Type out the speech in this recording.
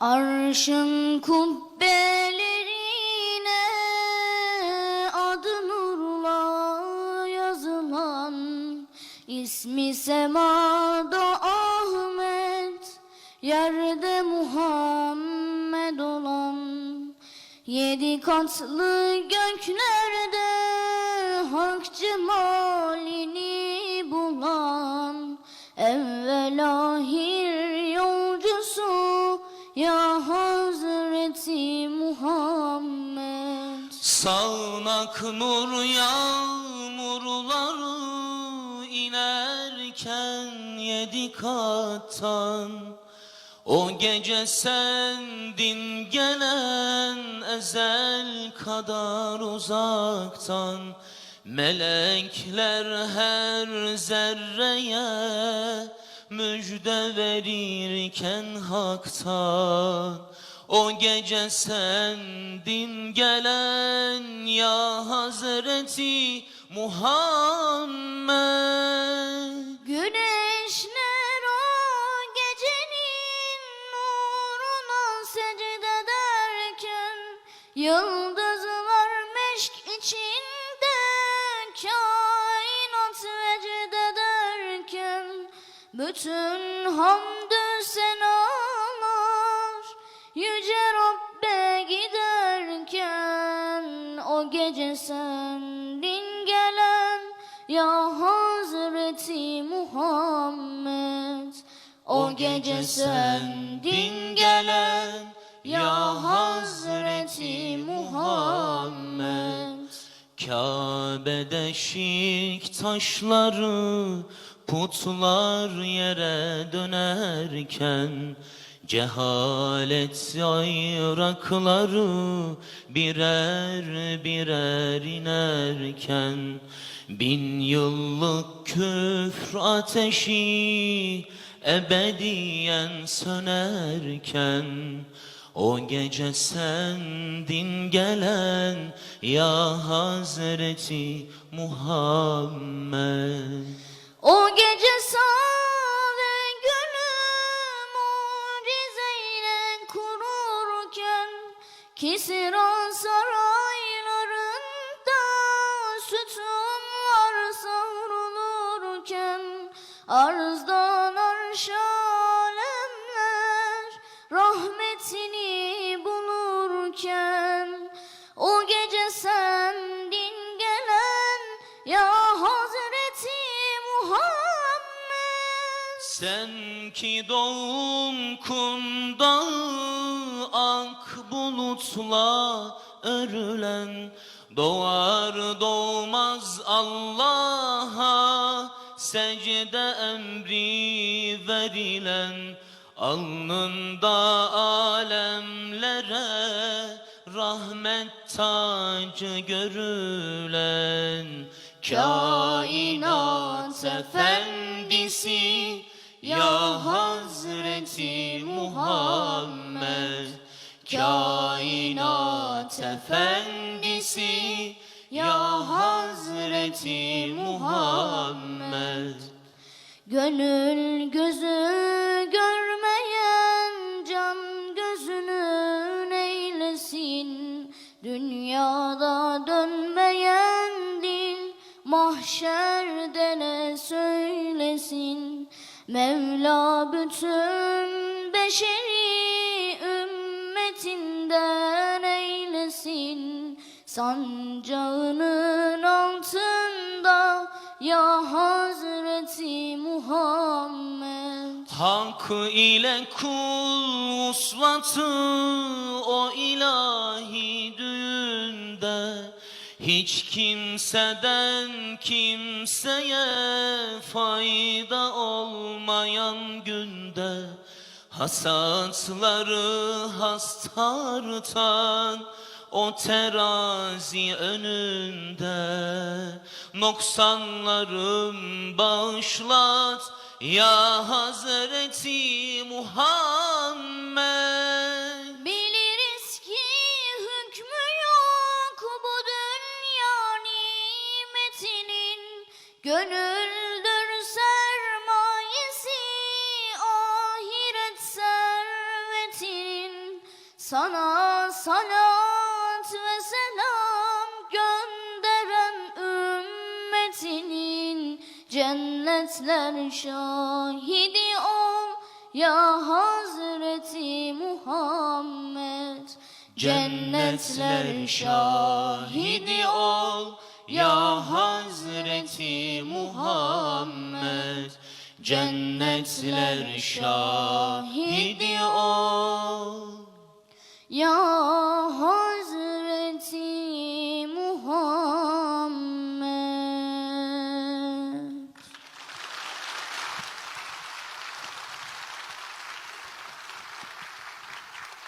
Arşın kubbelerine adı nurla yazılan ismi semada Ahmet yerde Muhammed olan yedi katlı göklerde hak Hazreti Muhammed. Sağnak nur yağmurları inerken yedi kattan O gece sendin gelen ezel kadar uzaktan. Melekler her zerreye müjde verirken haktan o gece sendin gelen ya Hazreti Muhammed. Güneşler o gecenin nuruna secde ederken Yıldızlar meşk içinde kainat vecd ederken Bütün hamdü yüce Rabbe giderken O gece sendin gelen ya Hazreti Muhammed. O gece sendin gelen ya Hazreti Muhammed. Kabe'de şirk taşları putlar yere dönerken Cehalet ayrakları birer birer inerken Bin yıllık küfr ateşi ebediyen sönerken o gece sendin gelen ya Hazreti Muhammed. O gece Kisra saraylarında sütunlar savrulurken Arzdan arşa alemler rahmetini bulurken O gece sendin gelen ya Hazreti Muhammed. Sen ki doğum kundağı ak bulutla örülen Doğar doğmaz Allah'a secde emri verilen Alnında alemlere rahmet tacı görülen Kainat efendisi ya Hazreti Muhammed Kainat efendisi ya Hazreti Muhammed. Gönül gözü görmeyen can gözünün eylesin Dünyada dönmeyen dil mahşerde ne söylesin? Mevla bütün beşeri ümmetinden eylesin. Sancağının altında ya Hazreti Muhammed. Hak ile kul uslatı o ilahi düğünde. Hiç kimseden kimseye fayda olmayan günde Hasatları has tartan o terazi önünde Noksanlarım bağışlat ya Hazreti Muhammed. Biliriz ki hükmü yok bu dünya nimetinin Gönüldür salat ve selam gönderen ümmetinin cennetler şahidi ol ya Hazreti Muhammed. Cennetler şahidi ol ya Hazreti Muhammed Cennetler şahidi ol Ya